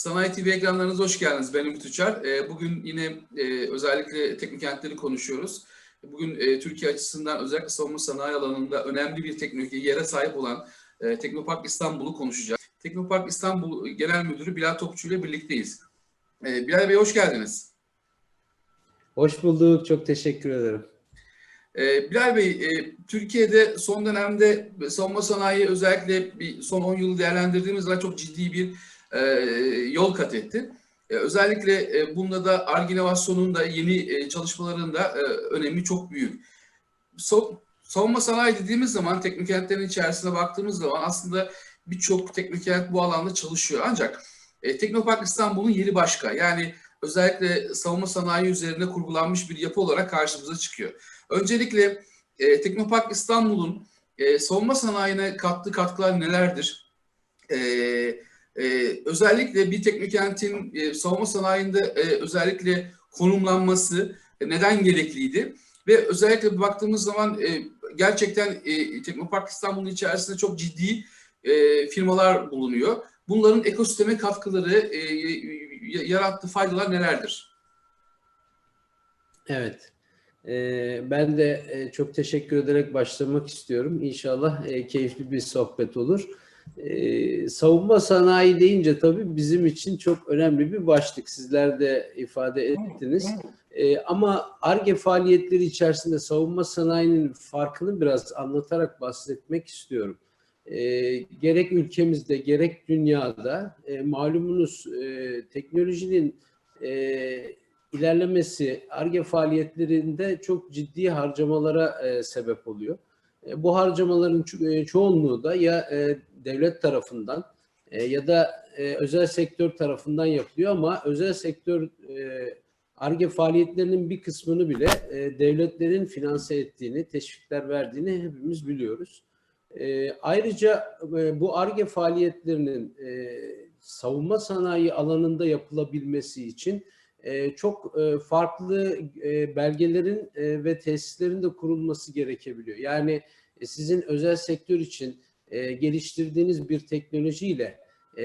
Sanayi TV ekranlarınıza hoş geldiniz. Ben Ümit Uçar. Ee, Bugün yine e, özellikle teknikentleri konuşuyoruz. Bugün e, Türkiye açısından özellikle savunma sanayi alanında önemli bir teknoloji yere sahip olan e, Teknopark İstanbul'u konuşacağız. Teknopark İstanbul Genel Müdürü Bilal Topçu ile birlikteyiz. Bilal Bey hoş geldiniz. Hoş bulduk. Çok teşekkür ederim. Bilal Bey, Türkiye'de son dönemde savunma sanayi özellikle bir son 10 yılı değerlendirdiğimiz zaman çok ciddi bir e, yol kat etti. E, özellikle e, bunda da ARGE inovasyonun da yeni e, çalışmaların da e, önemi çok büyük. So, savunma sanayi dediğimiz zaman teknikentlerin içerisine baktığımız zaman aslında birçok teknikent bu alanda çalışıyor. Ancak e, Teknopark İstanbul'un yeri başka. Yani özellikle savunma sanayi üzerine kurgulanmış bir yapı olarak karşımıza çıkıyor. Öncelikle e, Teknopark İstanbul'un e, savunma sanayine kattığı katkılar nelerdir? E, e, özellikle bir teknokentin e, savunma sanayinde e, özellikle konumlanması e, neden gerekliydi? Ve özellikle baktığımız zaman e, gerçekten e, Teknopark İstanbul'un içerisinde çok ciddi e, firmalar bulunuyor. Bunların ekosisteme katkıları, e, yarattığı faydalar nelerdir? Evet. Ee, ben de e, çok teşekkür ederek başlamak istiyorum. İnşallah e, keyifli bir sohbet olur. Ee, savunma sanayi deyince tabii bizim için çok önemli bir başlık. Sizler de ifade ettiniz. Ee, ama ARGE faaliyetleri içerisinde savunma sanayinin farkını biraz anlatarak bahsetmek istiyorum. E, gerek ülkemizde gerek dünyada e, malumunuz e, teknolojinin e, ilerlemesi ARGE faaliyetlerinde çok ciddi harcamalara e, sebep oluyor. E, bu harcamaların ço- e, çoğunluğu da ya e, devlet tarafından e, ya da e, özel sektör tarafından yapılıyor ama özel sektör e, ARGE faaliyetlerinin bir kısmını bile e, devletlerin finanse ettiğini, teşvikler verdiğini hepimiz biliyoruz. E, ayrıca e, bu ARGE faaliyetlerinin e, savunma sanayi alanında yapılabilmesi için e, çok e, farklı e, belgelerin e, ve tesislerin de kurulması gerekebiliyor. Yani e, sizin özel sektör için e, geliştirdiğiniz bir teknolojiyle e,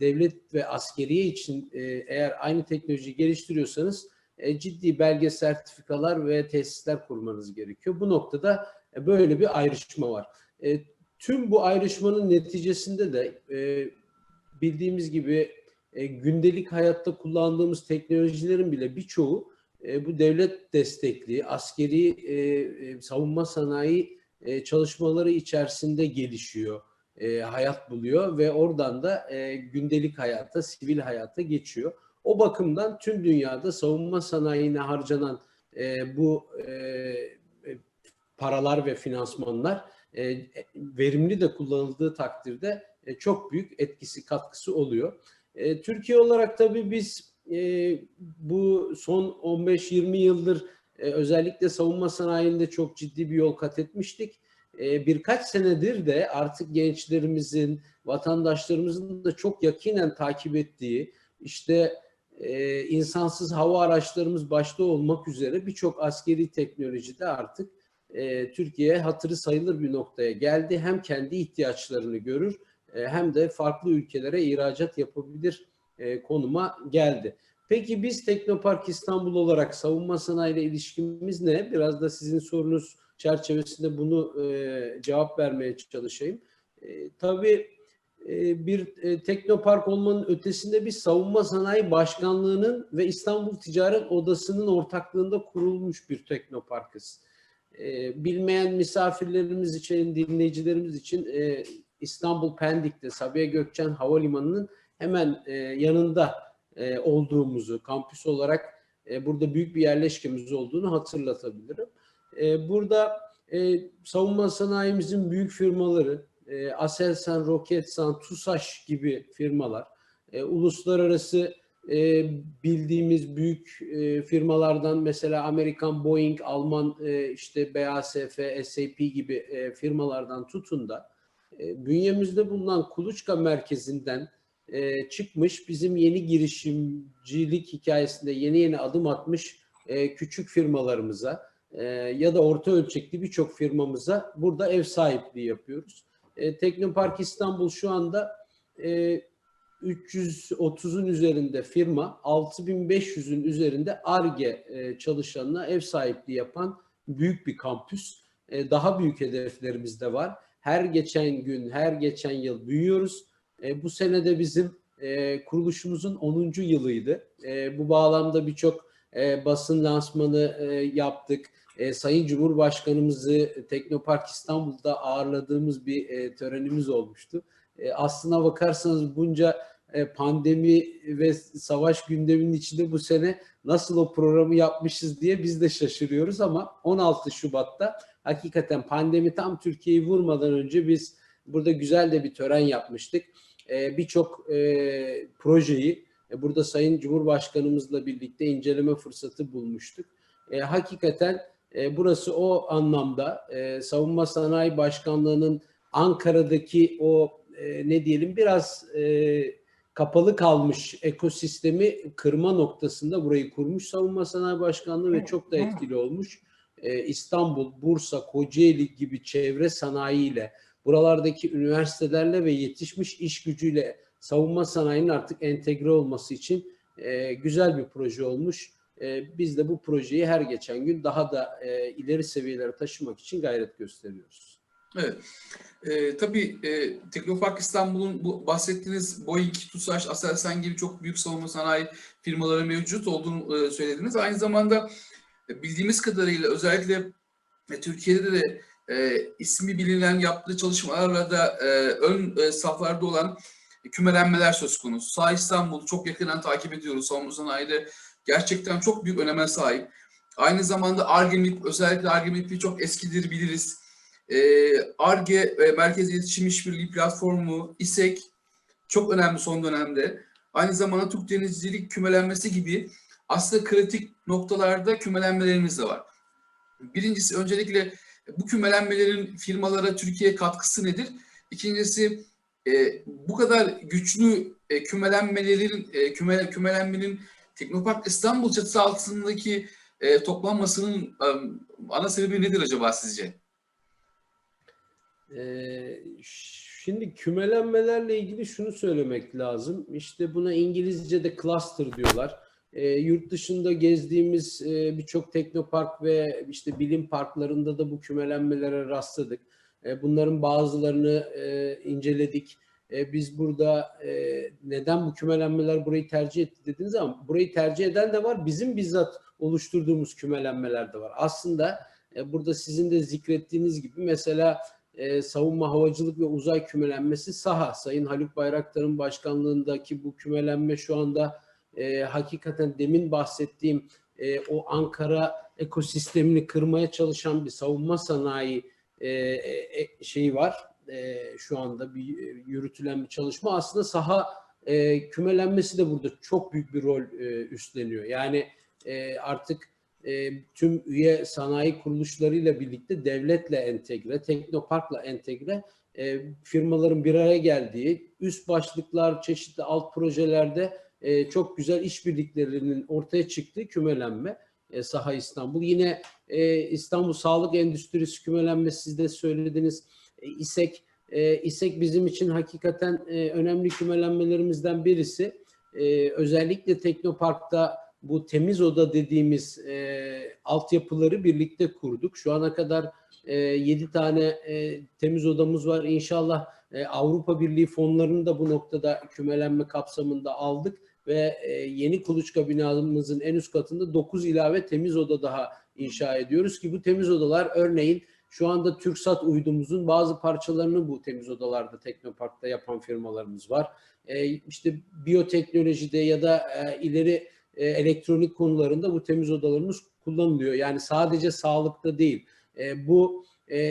devlet ve askeriye için e, eğer aynı teknolojiyi geliştiriyorsanız e, ciddi belge sertifikalar ve tesisler kurmanız gerekiyor. Bu noktada e, böyle bir ayrışma var. E, tüm bu ayrışmanın neticesinde de e, bildiğimiz gibi e, gündelik hayatta kullandığımız teknolojilerin bile birçoğu e, bu devlet destekli askeri e, e, savunma sanayi e, çalışmaları içerisinde gelişiyor, e, hayat buluyor ve oradan da e, gündelik hayata, sivil hayata geçiyor. O bakımdan tüm dünyada savunma sanayine harcanan e, bu e, e, paralar ve finansmanlar e, verimli de kullanıldığı takdirde e, çok büyük etkisi, katkısı oluyor. E, Türkiye olarak tabii biz e, bu son 15-20 yıldır e, özellikle savunma sanayinde çok ciddi bir yol kat etmiştik. E, birkaç senedir de artık gençlerimizin, vatandaşlarımızın da çok yakinen takip ettiği, işte e, insansız hava araçlarımız başta olmak üzere birçok askeri teknolojide artık e, Türkiye hatırı sayılır bir noktaya geldi. Hem kendi ihtiyaçlarını görür hem de farklı ülkelere ihracat yapabilir konuma geldi. Peki biz Teknopark İstanbul olarak savunma sanayi ile ilişkimiz ne? Biraz da sizin sorunuz çerçevesinde bunu e, cevap vermeye çalışayım. E, tabii e, bir e, teknopark olmanın ötesinde bir savunma sanayi başkanlığının ve İstanbul Ticaret Odası'nın ortaklığında kurulmuş bir teknoparkız. E, bilmeyen misafirlerimiz için, dinleyicilerimiz için e, İstanbul Pendik'te Sabiha Gökçen Havalimanı'nın hemen e, yanında e, olduğumuzu, kampüs olarak e, burada büyük bir yerleşkemiz olduğunu hatırlatabilirim. E, burada savunma sanayimizin büyük firmaları, e, Aselsan, Roketsan, TUSAŞ gibi firmalar, uluslararası bildiğimiz büyük firmalardan mesela Amerikan Boeing, Alman e, işte BASF, SAP gibi firmalardan tutun da bünyemizde bulunan Kuluçka merkezinden e, çıkmış bizim yeni girişimcilik hikayesinde yeni yeni adım atmış e, küçük firmalarımıza e, ya da orta ölçekli birçok firmamıza burada ev sahipliği yapıyoruz. E, Teknopark İstanbul şu anda e, 330'un üzerinde firma, 6500'ün üzerinde ARGE e, çalışanına ev sahipliği yapan büyük bir kampüs. E, Daha büyük hedeflerimiz de var. Her geçen gün, her geçen yıl büyüyoruz. E, Bu sene de bizim e, kuruluşumuzun 10. yılıydı. E, Bu bağlamda birçok e, basın lansmanı e, yaptık. E, Sayın Cumhurbaşkanımızı Teknopark İstanbul'da ağırladığımız bir e, törenimiz olmuştu. E, aslına bakarsanız bunca e, pandemi ve savaş gündeminin içinde bu sene nasıl o programı yapmışız diye biz de şaşırıyoruz ama 16 Şubat'ta hakikaten pandemi tam Türkiye'yi vurmadan önce biz burada güzel de bir tören yapmıştık. E, Birçok e, projeyi e, burada Sayın Cumhurbaşkanımızla birlikte inceleme fırsatı bulmuştuk. E, hakikaten e, burası o anlamda e, Savunma Sanayi Başkanlığı'nın Ankara'daki o e, ne diyelim biraz e, kapalı kalmış ekosistemi kırma noktasında burayı kurmuş Savunma Sanayi Başkanlığı ve çok da etkili olmuş. E, İstanbul, Bursa, Kocaeli gibi çevre sanayiyle, buralardaki üniversitelerle ve yetişmiş iş gücüyle savunma sanayinin artık entegre olması için e, güzel bir proje olmuş. E, biz de bu projeyi her geçen gün daha da e, ileri seviyelere taşımak için gayret gösteriyoruz. Evet. Ee, tabii e, Teknopark İstanbul'un bu bahsettiğiniz Boeing, TUSAŞ, Aselsan gibi çok büyük savunma sanayi firmaları mevcut olduğunu e, söylediniz. Aynı zamanda e, bildiğimiz kadarıyla özellikle e, Türkiye'de de e, ismi bilinen yaptığı çalışmalarla da e, ön e, saflarda olan kümelenmeler söz konusu. Sağ İstanbul çok yakından takip ediyoruz. Savunma sanayide gerçekten çok büyük öneme sahip. Aynı zamanda Argemip, özellikle Argemip'i çok eskidir biliriz. ARGE e, Merkez İletişim İşbirliği Platformu, İSEK çok önemli son dönemde. Aynı zamanda Türk Denizcilik kümelenmesi gibi aslında kritik noktalarda kümelenmelerimiz de var. Birincisi öncelikle bu kümelenmelerin firmalara Türkiye katkısı nedir? İkincisi e, bu kadar güçlü e, kümelenmelerin e, küme, kümelenmenin Teknopark İstanbul çatısı altındaki e, toplanmasının e, ana sebebi nedir acaba sizce? Ee, şimdi kümelenmelerle ilgili şunu söylemek lazım. İşte buna İngilizce'de cluster diyorlar. Ee, yurt dışında gezdiğimiz e, birçok teknopark ve işte bilim parklarında da bu kümelenmelere rastladık. E, bunların bazılarını e, inceledik. E, biz burada e, neden bu kümelenmeler burayı tercih etti dediniz ama burayı tercih eden de var. Bizim bizzat oluşturduğumuz kümelenmeler de var. Aslında e, burada sizin de zikrettiğiniz gibi mesela e, savunma, havacılık ve uzay kümelenmesi saha. Sayın Haluk Bayraktar'ın başkanlığındaki bu kümelenme şu anda e, hakikaten demin bahsettiğim e, o Ankara ekosistemini kırmaya çalışan bir savunma sanayi e, e, şeyi var. E, şu anda bir e, yürütülen bir çalışma. Aslında saha e, kümelenmesi de burada çok büyük bir rol e, üstleniyor. Yani e, artık e, tüm üye sanayi kuruluşlarıyla birlikte devletle entegre, teknoparkla entegre e, firmaların bir araya geldiği üst başlıklar, çeşitli alt projelerde e, çok güzel işbirliklerinin ortaya çıktığı kümelenme e, Saha İstanbul. Yine e, İstanbul Sağlık Endüstrisi kümelenmesi siz de söylediniz. E, İSEK, e, İSEK bizim için hakikaten e, önemli kümelenmelerimizden birisi. E, özellikle Teknopark'ta bu temiz oda dediğimiz e, altyapıları birlikte kurduk. Şu ana kadar e, 7 tane e, temiz odamız var. İnşallah e, Avrupa Birliği fonlarını da bu noktada kümelenme kapsamında aldık ve e, yeni kuluçka binamızın en üst katında 9 ilave temiz oda daha inşa ediyoruz ki bu temiz odalar örneğin şu anda TürkSat uydumuzun bazı parçalarını bu temiz odalarda Teknopark'ta yapan firmalarımız var. E, işte biyoteknolojide ya da e, ileri e, elektronik konularında bu temiz odalarımız kullanılıyor. Yani sadece sağlıkta değil. Bu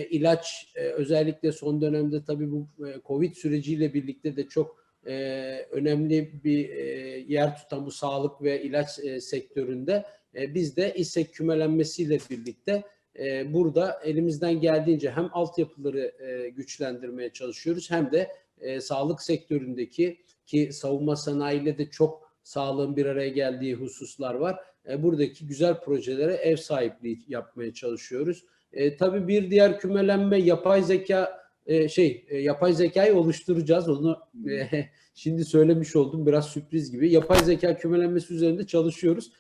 ilaç özellikle son dönemde tabii bu Covid süreciyle birlikte de çok e, önemli bir e, yer tutan bu sağlık ve ilaç e, sektöründe e, biz de İSEK kümelenmesiyle birlikte e, burada elimizden geldiğince hem altyapıları e, güçlendirmeye çalışıyoruz hem de e, sağlık sektöründeki ki savunma sanayiyle de çok sağlığın bir araya geldiği hususlar var. E, buradaki güzel projelere ev sahipliği yapmaya çalışıyoruz. E, tabii bir diğer kümelenme yapay zeka e, şey e, yapay zekayı oluşturacağız. Onu e, şimdi söylemiş oldum biraz sürpriz gibi. Yapay zeka kümelenmesi üzerinde çalışıyoruz.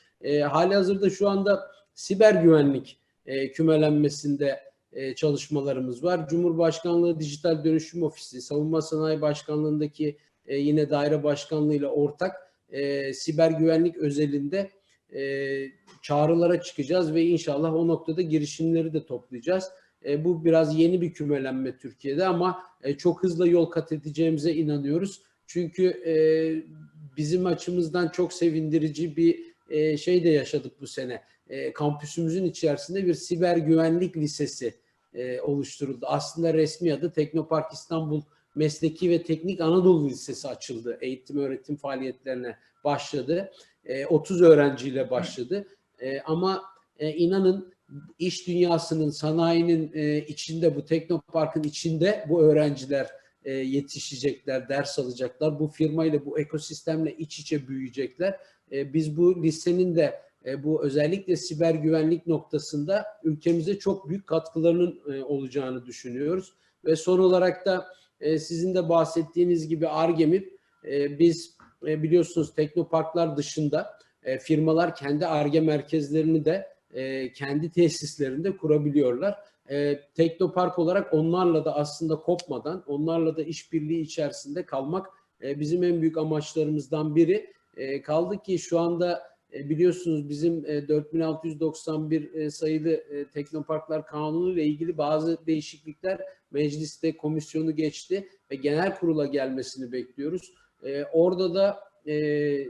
Hali hazırda şu anda siber güvenlik kümelenmesinde çalışmalarımız var. Cumhurbaşkanlığı Dijital Dönüşüm Ofisi, Savunma Sanayi Başkanlığındaki yine daire başkanlığı ile ortak siber güvenlik özelinde çağrılara çıkacağız ve inşallah o noktada girişimleri de toplayacağız. E, bu biraz yeni bir kümelenme Türkiye'de ama e, çok hızlı yol kat edeceğimize inanıyoruz. Çünkü e, bizim açımızdan çok sevindirici bir e, şey de yaşadık bu sene. E, kampüsümüzün içerisinde bir siber güvenlik lisesi e, oluşturuldu. Aslında resmi adı Teknopark İstanbul Mesleki ve Teknik Anadolu Lisesi açıldı. Eğitim öğretim faaliyetlerine başladı. E, 30 öğrenciyle başladı. E, ama e, inanın iş dünyasının, sanayinin e, içinde, bu Teknopark'ın içinde bu öğrenciler e, yetişecekler, ders alacaklar. Bu firmayla, bu ekosistemle iç içe büyüyecekler. E, biz bu lisenin de e, bu özellikle siber güvenlik noktasında ülkemize çok büyük katkılarının e, olacağını düşünüyoruz. Ve son olarak da e, sizin de bahsettiğiniz gibi Argemip e, biz e, biliyorsunuz teknoparklar dışında e, firmalar kendi Arge merkezlerini de e, kendi tesislerinde kurabiliyorlar. E, Teknopark olarak onlarla da aslında kopmadan, onlarla da işbirliği içerisinde kalmak e, bizim en büyük amaçlarımızdan biri. E, kaldı ki şu anda e, biliyorsunuz bizim e, 4691 e, sayılı e, Teknoparklar Kanunu ile ilgili bazı değişiklikler mecliste komisyonu geçti ve genel kurula gelmesini bekliyoruz. E, orada da e, e,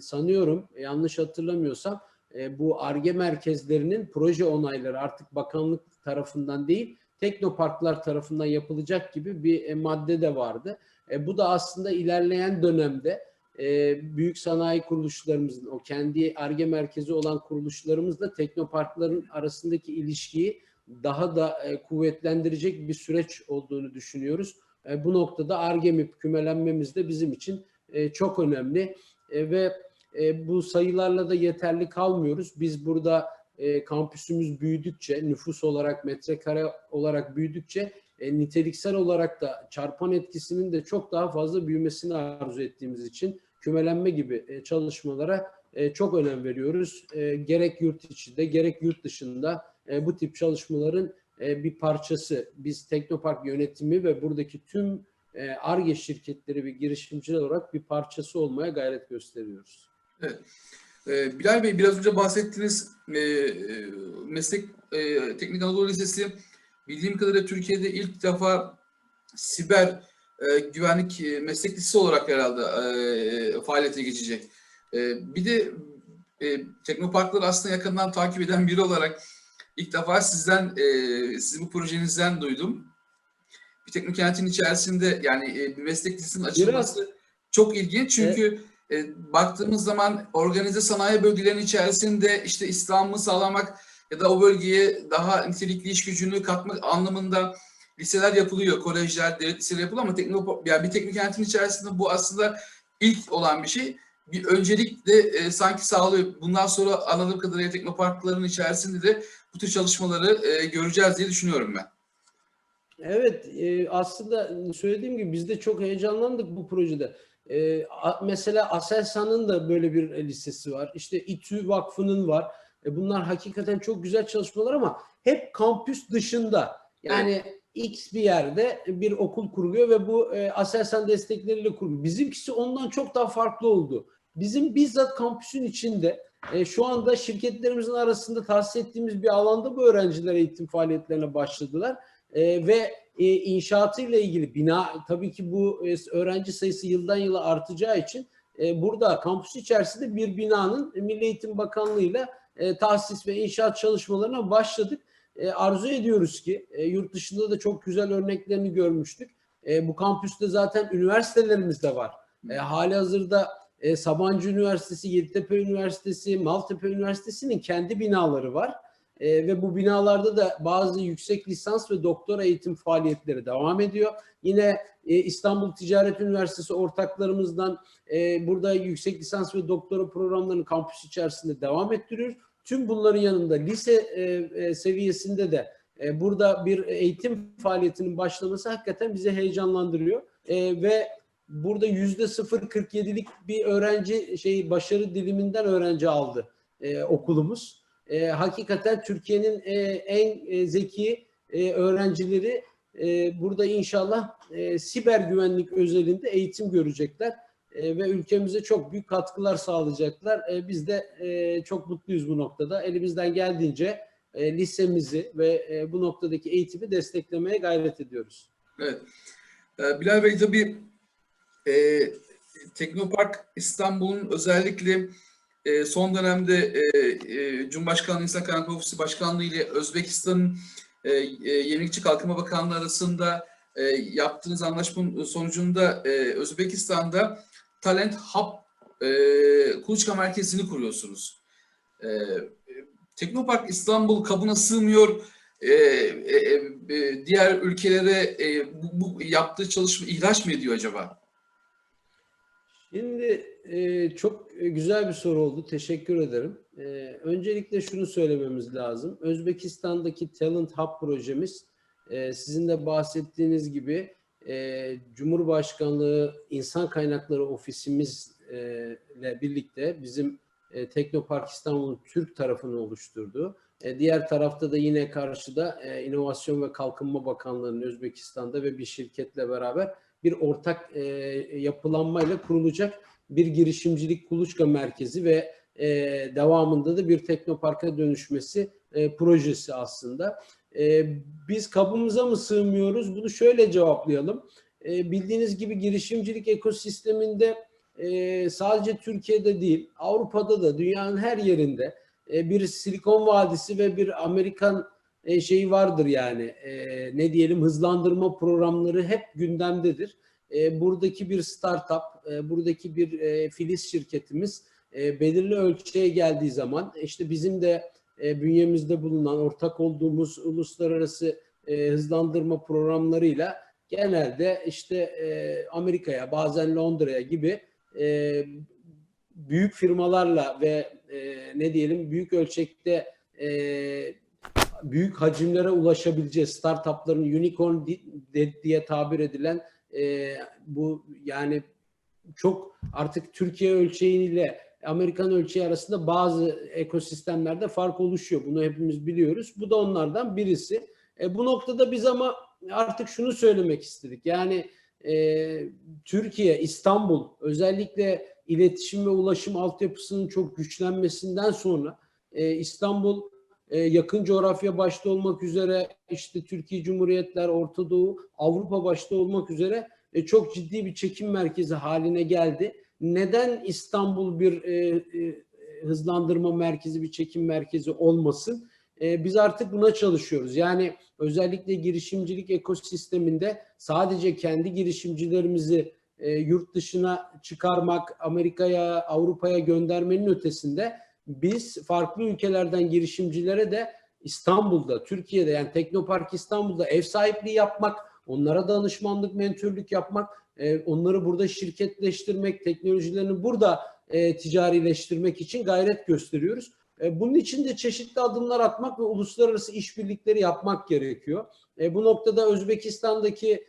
sanıyorum yanlış hatırlamıyorsam e, bu ARGE merkezlerinin proje onayları artık bakanlık tarafından değil teknoparklar tarafından yapılacak gibi bir e, madde de vardı. E, bu da aslında ilerleyen dönemde büyük sanayi kuruluşlarımızın o kendi ARGE merkezi olan kuruluşlarımızla teknoparkların arasındaki ilişkiyi daha da kuvvetlendirecek bir süreç olduğunu düşünüyoruz. Bu noktada ARGEMİP kümelenmemiz de bizim için çok önemli E, ve e, bu sayılarla da yeterli kalmıyoruz. Biz burada e, kampüsümüz büyüdükçe, nüfus olarak, metrekare olarak büyüdükçe e, niteliksel olarak da çarpan etkisinin de çok daha fazla büyümesini arzu ettiğimiz için kümelenme gibi e, çalışmalara e, çok önem veriyoruz. E, gerek yurt içinde gerek yurt dışında e, bu tip çalışmaların e, bir parçası. Biz Teknopark yönetimi ve buradaki tüm e, ARGE şirketleri ve girişimciler olarak bir parçası olmaya gayret gösteriyoruz. Ee, Bilal Bey biraz önce bahsettiğiniz e, e, meslek e, Teknik Anadolu Lisesi bildiğim kadarıyla Türkiye'de ilk defa siber güvenlik meslek lisesi olarak herhalde faaliyete geçecek. Bir de teknoparkları aslında yakından takip eden biri olarak ilk defa sizden sizin bu projenizden duydum. Bir teknokentin içerisinde yani bir meslek lisesinin açılması çok ilginç çünkü e, baktığımız zaman organize sanayi bölgelerinin içerisinde işte istihdamı sağlamak ya da o bölgeye daha nitelikli iş gücünü katmak anlamında liseler yapılıyor, kolejler, devlet liseleri yapılıyor ama tekno, yani bir teknik kentin içerisinde bu aslında ilk olan bir şey. Bir öncelik de e, sanki sağlıyor. Bundan sonra anladığım kadarıyla teknoparkların içerisinde de bu tür çalışmaları e, göreceğiz diye düşünüyorum ben. Evet, e, aslında söylediğim gibi biz de çok heyecanlandık bu projede. E, mesela Aselsan'ın da böyle bir lisesi var. İşte İTÜ Vakfı'nın var. E, bunlar hakikaten çok güzel çalışmalar ama hep kampüs dışında. Yani X bir yerde bir okul kuruluyor ve bu e, Aselsan destekleriyle kuruluyor. Bizimkisi ondan çok daha farklı oldu. Bizim bizzat kampüsün içinde e, şu anda şirketlerimizin arasında tahsis ettiğimiz bir alanda bu öğrenciler eğitim faaliyetlerine başladılar. E, ve e, inşaatıyla ilgili bina tabii ki bu e, öğrenci sayısı yıldan yıla artacağı için e, burada kampüs içerisinde bir binanın Milli Eğitim Bakanlığı'yla e, tahsis ve inşaat çalışmalarına başladık. E, arzu ediyoruz ki e, yurt dışında da çok güzel örneklerini görmüştük. E, bu kampüste zaten üniversitelerimiz de var. E, hali hazırda e, Sabancı Üniversitesi, Yeditepe Üniversitesi, Maltepe Üniversitesi'nin kendi binaları var. E, ve bu binalarda da bazı yüksek lisans ve doktora eğitim faaliyetleri devam ediyor. Yine e, İstanbul Ticaret Üniversitesi ortaklarımızdan e, burada yüksek lisans ve doktora programlarını kampüs içerisinde devam ettiriyoruz. Tüm bunların yanında lise e, e, seviyesinde de e, burada bir eğitim faaliyetinin başlaması hakikaten bizi heyecanlandırıyor. E, ve burada yüzde 0.47'lik bir öğrenci şey başarı diliminden öğrenci aldı e, okulumuz. E, hakikaten Türkiye'nin e, en e, zeki e, öğrencileri e, burada inşallah e, siber güvenlik özelinde eğitim görecekler e, ve ülkemize çok büyük katkılar sağlayacaklar. E, biz de e, çok mutluyuz bu noktada. Elimizden geldiğince e, lisemizi ve e, bu noktadaki eğitimi desteklemeye gayret ediyoruz. Evet. Ee, Bilal Bey tabii e, Teknopark İstanbul'un özellikle e, son dönemde e, e, Cumhurbaşkanlığı İnsan Kaynakları Ofisi Başkanlığı ile Özbekistan'ın e, e, Yenilikçi Kalkınma Bakanlığı arasında e, yaptığınız anlaşmanın sonucunda e, Özbekistan'da Talent Hub e, kuluçka merkezini kuruyorsunuz. E, Teknopark İstanbul kabına sığmıyor. E, e, e, diğer ülkelere e, bu, bu yaptığı çalışma ihraç mı ediyor acaba? Şimdi e, çok güzel bir soru oldu. Teşekkür ederim. E, öncelikle şunu söylememiz lazım. Özbekistan'daki Talent Hub projemiz e, sizin de bahsettiğiniz gibi e, Cumhurbaşkanlığı İnsan Kaynakları Ofisimizle birlikte bizim e, Teknopark İstanbul'un Türk tarafını oluşturduğu, e, diğer tarafta da yine karşıda e, İnovasyon ve Kalkınma Bakanlığı'nın Özbekistan'da ve bir şirketle beraber bir ortak e, yapılanmayla kurulacak bir girişimcilik kuluçka merkezi ve e, devamında da bir teknoparka dönüşmesi e, projesi aslında. E, biz kabımıza mı sığmıyoruz? Bunu şöyle cevaplayalım. E, bildiğiniz gibi girişimcilik ekosisteminde e, sadece Türkiye'de değil, Avrupa'da da dünyanın her yerinde e, bir Silikon Vadisi ve bir Amerikan e, şeyi vardır yani e, ne diyelim hızlandırma programları hep gündemdedir. E, buradaki bir startup, e, buradaki bir e, filiz şirketimiz e, belirli ölçüye geldiği zaman işte bizim de e, bünyemizde bulunan ortak olduğumuz uluslararası e, hızlandırma programlarıyla genelde işte e, Amerika'ya bazen Londra'ya gibi e, büyük firmalarla ve e, ne diyelim büyük ölçekte e, büyük hacimlere ulaşabileceğiz. Startupların unicorn diye tabir edilen e, bu yani çok artık Türkiye ölçeğiyle Amerikan ölçeği arasında bazı ekosistemlerde fark oluşuyor. Bunu hepimiz biliyoruz. Bu da onlardan birisi. E, bu noktada biz ama artık şunu söylemek istedik. Yani e, Türkiye, İstanbul özellikle iletişim ve ulaşım altyapısının çok güçlenmesinden sonra e, İstanbul e, yakın coğrafya başta olmak üzere işte Türkiye Cumhuriyetler, Orta Doğu, Avrupa başta olmak üzere e, çok ciddi bir çekim merkezi haline geldi. Neden İstanbul bir e, hızlandırma merkezi, bir çekim merkezi olmasın? Biz artık buna çalışıyoruz. Yani özellikle girişimcilik ekosisteminde sadece kendi girişimcilerimizi yurt dışına çıkarmak, Amerika'ya, Avrupa'ya göndermenin ötesinde biz farklı ülkelerden girişimcilere de İstanbul'da, Türkiye'de yani Teknopark İstanbul'da ev sahipliği yapmak, onlara danışmanlık, mentörlük yapmak, e, onları burada şirketleştirmek, teknolojilerini burada e, ticarileştirmek için gayret gösteriyoruz. E, bunun için de çeşitli adımlar atmak ve uluslararası işbirlikleri yapmak gerekiyor. Bu noktada Özbekistan'daki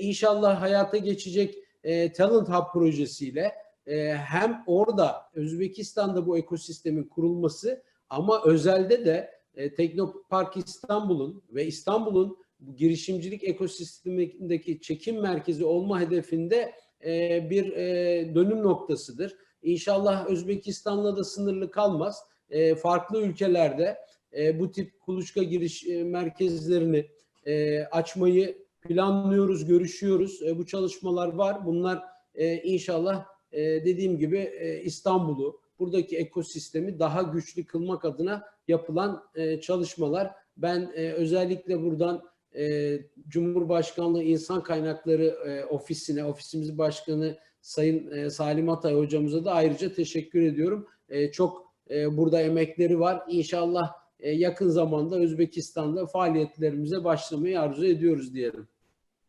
inşallah hayata geçecek e, Talent Hub projesiyle e, hem orada Özbekistan'da bu ekosistemin kurulması ama özelde de e, Teknopark İstanbul'un ve İstanbul'un bu girişimcilik ekosistemindeki çekim merkezi olma hedefinde e, bir e, dönüm noktasıdır. İnşallah Özbekistan'la da sınırlı kalmaz. E, farklı ülkelerde e, bu tip kuluçka giriş e, merkezlerini e, açmayı planlıyoruz, görüşüyoruz. E, bu çalışmalar var. Bunlar e, inşallah e, dediğim gibi e, İstanbul'u, buradaki ekosistemi daha güçlü kılmak adına yapılan e, çalışmalar. Ben e, özellikle buradan e, Cumhurbaşkanlığı İnsan Kaynakları e, Ofisine, ofisimizin başkanı Sayın e, Salim Atay hocamıza da ayrıca teşekkür ediyorum. E, çok e, burada emekleri var. İnşallah e, yakın zamanda Özbekistan'da faaliyetlerimize başlamayı arzu ediyoruz diyelim.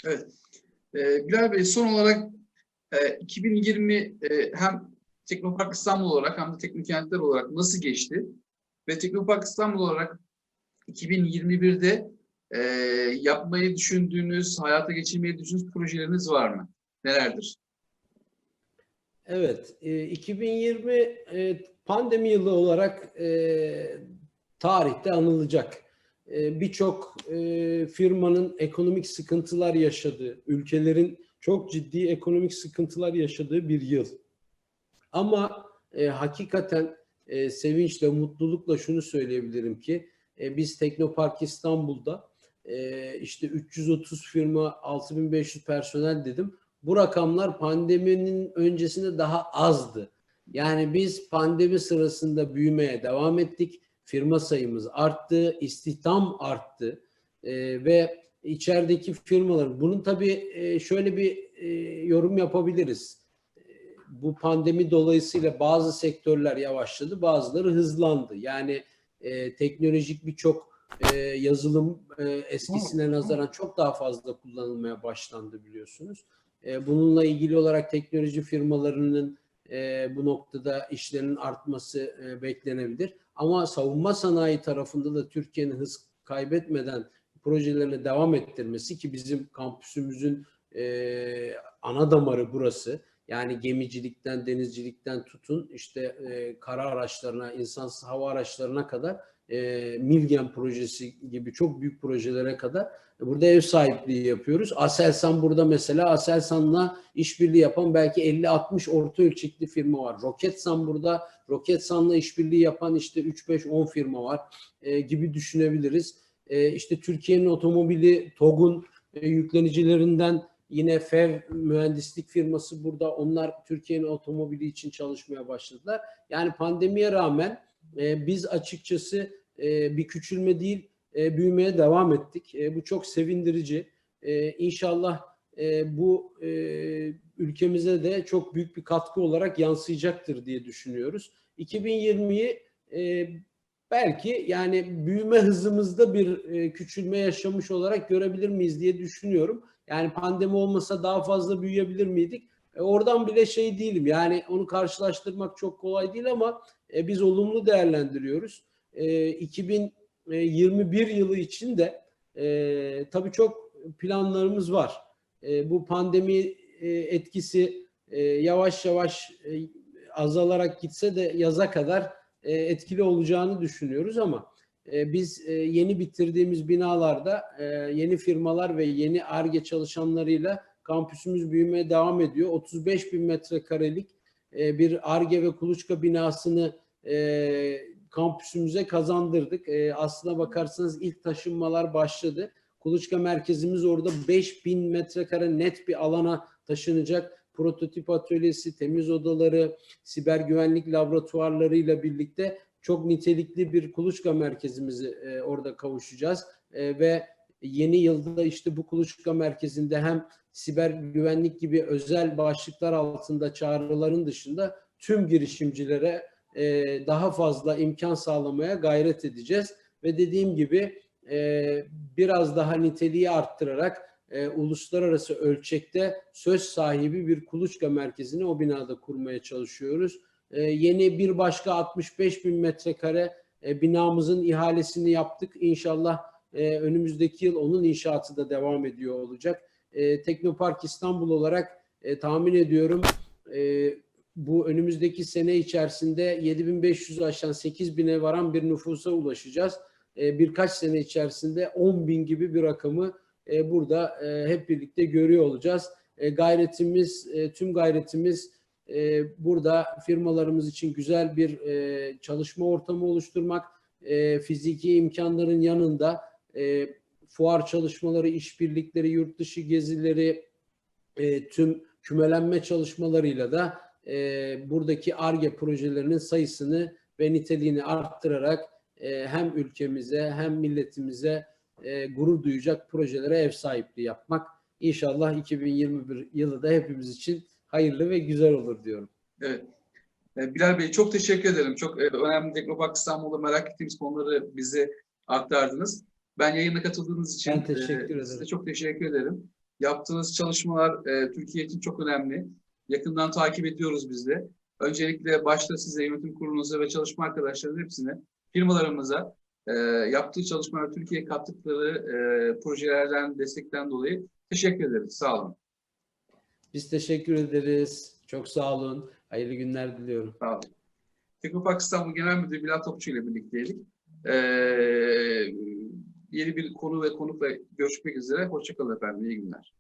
Evet. Ee, Bilal Bey son olarak e, 2020 e, hem Teknopark İstanbul olarak hem de Teknokentler olarak nasıl geçti? Ve Teknopark İstanbul olarak 2021'de e, yapmayı düşündüğünüz, hayata geçirmeyi düşündüğünüz projeleriniz var mı? Nelerdir? Evet, e, 2020 e, pandemi yılı olarak e, tarihte anılacak. E, Birçok e, firmanın ekonomik sıkıntılar yaşadığı, ülkelerin çok ciddi ekonomik sıkıntılar yaşadığı bir yıl. Ama e, hakikaten e, sevinçle, mutlulukla şunu söyleyebilirim ki e, biz Teknopark İstanbul'da e, işte 330 firma, 6500 personel dedim. Bu rakamlar pandeminin öncesinde daha azdı. Yani biz pandemi sırasında büyümeye devam ettik. Firma sayımız arttı, istihdam arttı Ee, ve içerideki firmaların bunun tabii e, şöyle bir e, yorum yapabiliriz. E, Bu pandemi dolayısıyla bazı sektörler yavaşladı, bazıları hızlandı. Yani e, teknolojik birçok e, yazılım e, eskisine nazaran çok daha fazla kullanılmaya başlandı biliyorsunuz. E, bununla ilgili olarak teknoloji firmalarının e, bu noktada işlerinin artması e, beklenebilir. Ama savunma sanayi tarafında da Türkiye'nin hız kaybetmeden projelerine devam ettirmesi ki bizim kampüsümüzün e, ana damarı burası. Yani gemicilikten, denizcilikten tutun işte e, kara araçlarına, insansız hava araçlarına kadar e, Milgen projesi gibi çok büyük projelere kadar burada ev sahipliği yapıyoruz. Aselsan burada mesela Aselsan'la işbirliği yapan belki 50-60 orta ölçekli firma var. Roketsan burada Roketsan'la işbirliği yapan işte 3-5-10 firma var e, gibi düşünebiliriz. E, işte Türkiye'nin otomobili TOG'un e, yüklenicilerinden yine FEV mühendislik firması burada. Onlar Türkiye'nin otomobili için çalışmaya başladılar. Yani pandemiye rağmen e, biz açıkçası e, bir küçülme değil e, büyümeye devam ettik. E, bu çok sevindirici. E, inşallah e, bu e, ülkemize de çok büyük bir katkı olarak yansıyacaktır diye düşünüyoruz. 2020'yi e, belki yani büyüme hızımızda bir e, küçülme yaşamış olarak görebilir miyiz diye düşünüyorum. Yani pandemi olmasa daha fazla büyüyebilir miydik? E, oradan bile şey değilim. Yani onu karşılaştırmak çok kolay değil ama e, biz olumlu değerlendiriyoruz. E, 2021 yılı için de e, tabii çok planlarımız var. E, bu pandemi e, etkisi e, yavaş yavaş e, azalarak gitse de yaza kadar e, etkili olacağını düşünüyoruz ama e, biz e, yeni bitirdiğimiz binalarda yeni firmalar ve yeni ARGE çalışanlarıyla kampüsümüz büyümeye devam ediyor. 35 bin metrekarelik bir ARGE ve kuluçka binasını kampüsümüze kazandırdık. E, aslına bakarsanız ilk taşınmalar başladı. Kuluçka merkezimiz orada 5000 metrekare net bir alana taşınacak. Prototip atölyesi, temiz odaları, siber güvenlik laboratuvarlarıyla birlikte çok nitelikli bir kuluçka merkezimizi e, orada kavuşacağız. E, ve yeni yılda işte bu kuluçka merkezinde hem siber güvenlik gibi özel başlıklar altında çağrıların dışında tüm girişimcilere e, daha fazla imkan sağlamaya gayret edeceğiz. Ve dediğim gibi e, biraz daha niteliği arttırarak e, uluslararası ölçekte söz sahibi bir kuluçka merkezini o binada kurmaya çalışıyoruz. E, yeni bir başka 65 bin metrekare e, binamızın ihalesini yaptık. İnşallah e, önümüzdeki yıl onun inşaatı da devam ediyor olacak. E, Teknopark İstanbul olarak e, tahmin ediyorum e, bu önümüzdeki sene içerisinde 7500'ü aşan 8000'e varan bir nüfusa ulaşacağız. E, birkaç sene içerisinde 10 bin gibi bir rakamı e, burada e, hep birlikte görüyor olacağız. E, gayretimiz, tüm gayretimiz burada firmalarımız için güzel bir çalışma ortamı oluşturmak, fiziki imkanların yanında fuar çalışmaları, işbirlikleri, yurt dışı gezileri, tüm kümelenme çalışmalarıyla da e, buradaki ARGE projelerinin sayısını ve niteliğini arttırarak hem ülkemize hem milletimize e, gurur duyacak projelere ev sahipliği yapmak. İnşallah 2021 yılı da hepimiz için hayırlı ve güzel olur diyorum. Evet. E, Bilal Bey çok teşekkür ederim. Çok e, önemli Teknopark İstanbul'da merak ettiğimiz konuları bize aktardınız. Ben yayına katıldığınız için Ben teşekkür e, size ederim. çok teşekkür ederim. Yaptığınız çalışmalar Türkiye için çok önemli. Yakından takip ediyoruz biz de. Öncelikle başta size, yönetim kurulunuza ve çalışma arkadaşlarına hepsine, firmalarımıza e, yaptığı çalışmalar, Türkiye'ye kattıkları e, projelerden, destekten dolayı teşekkür ederiz. Sağ olun. Biz teşekkür ederiz. Çok sağ olun. Hayırlı günler diliyorum. Sağ olun. Teknopark İstanbul Genel Müdürü Bilal Topçu ile birlikteydik. Ee, yeni bir konu ve konukla görüşmek üzere. Hoşçakalın efendim. İyi günler.